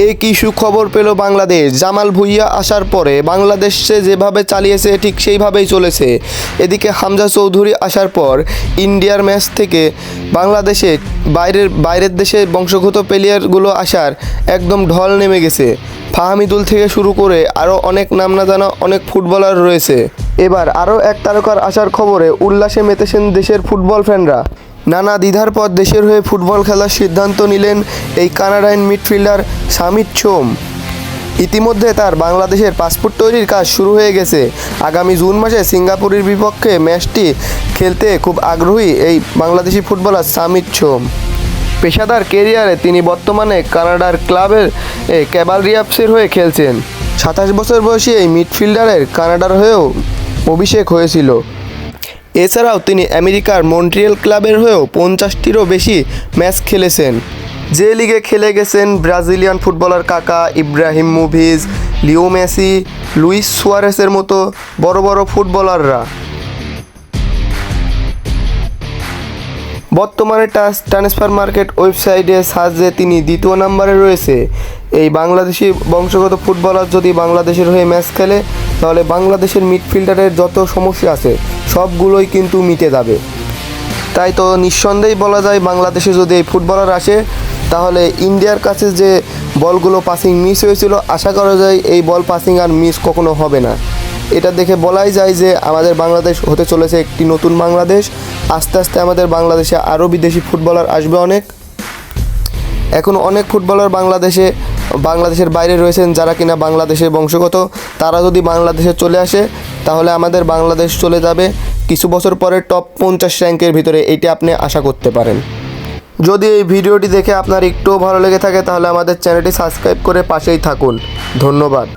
এই কি সুখবর পেল বাংলাদেশ। জামাল ভুইয়া আসার পরে বাংলাদেশে যেভাবে চালিয়েছে, ঠিক সেইভাবেই চলেছে। এদিকে হামজা চৌধুরী আসার পর ইন্ডিয়ার ম্যাচ থেকে বাংলাদেশে বাইরের বাইরের দেশে বংশগত প্লেয়ারগুলো আসার একদম ঢল নেমে গেছে। ফাহামিদুল থেকে শুরু করে আরও অনেক নাম না জানা অনেক ফুটবলার রয়েছে। এবার আরও এক তারকার আসার খবরে উল্লাসে মেতেছেন দেশের ফুটবল ফ্যানরা। নানা দ্বিধার পর দেশের হয়ে ফুটবল খেলার সিদ্ধান্ত নিলেন এই কানাডাইন মিডফিল্ডার সামিত সোম ইতিমধ্যে তার বাংলাদেশের পাসপোর্ট তৈরির কাজ শুরু হয়ে গেছে। আগামী জুন মাসে সিঙ্গাপুরের বিপক্ষে ম্যাচটি খেলতে খুব আগ্রহী এই বাংলাদেশি ফুটবলার সামিত সোম পেশাদার কেরিয়ারে তিনি বর্তমানে কানাডার ক্লাবের এ, ক্যাভালরিয়াপসের হয়ে খেলছেন। সাতাশ বছর বয়সী এই মিডফিল্ডারের কানাডার হয়েও অভিষেক হয়েছিল। এছাড়াও তিনি আমেরিকার মন্ট্রিয়াল ক্লাবের হয়েও পঞ্চাশটিরও বেশি ম্যাচ খেলেছেন। যে লিগে খেলে গেছেন Brazilian footballer Kaka Ibrahimovic, Leo Messi, Luis সুয়ারেসের মতো বড় বড় ফুটবলাররা। বর্তমানে টাস ট্রান্সফার মার্কেট ওয়েবসাইটে সার্চে তিনি দ্বিতীয় নম্বরে রয়েছে। এই বাংলাদেশি বংশগত ফুটবলার যদি বাংলাদেশের হয়ে ম্যাচ খেলে, তাহলে বাংলাদেশের মিডফিল্ডারের যত সমস্যা আছে, সবগুলোই কিন্তু মিটে যাবে। তাই তো নিঃসন্দেহেই বলা যায়, বাংলাদেশে যদি এই ফুটবলার আসে, তাহলে ইন্ডিয়ার কাছে যে বলগুলো পাসিং মিস হয়েছিল, আশা করা যায় এই বল পাসিং আর মিস কখনো হবে না। এটা দেখে বলাই যায় যে, আমাদের বাংলাদেশ হতে চলেছে একটি নতুন বাংলাদেশ। আস্তে আস্তে আমাদের বাংলাদেশে আরও বিদেশি ফুটবলার আসবে অনেক। এখন অনেক ফুটবলার বাংলাদেশে, বাংলাদেশের বাইরে রয়েছেন যারা কিনা বাংলাদেশের বংশগত। তারা যদি বাংলাদেশে চলে আসে, তাহলে আমাদের বাংলাদেশ চলে যাবে কিছু বছর পরে টপ পঞ্চাশ র্যাঙ্কের ভিতরে এইটা আপনি আশা করতে পারেন। যদি এই ভিডিওটি দেখে আপনার একটুও ভালো লেগে থাকে, তাহলে আমাদের চ্যানেলটি সাবস্ক্রাইব করে পাশেই থাকুন। ধন্যবাদ।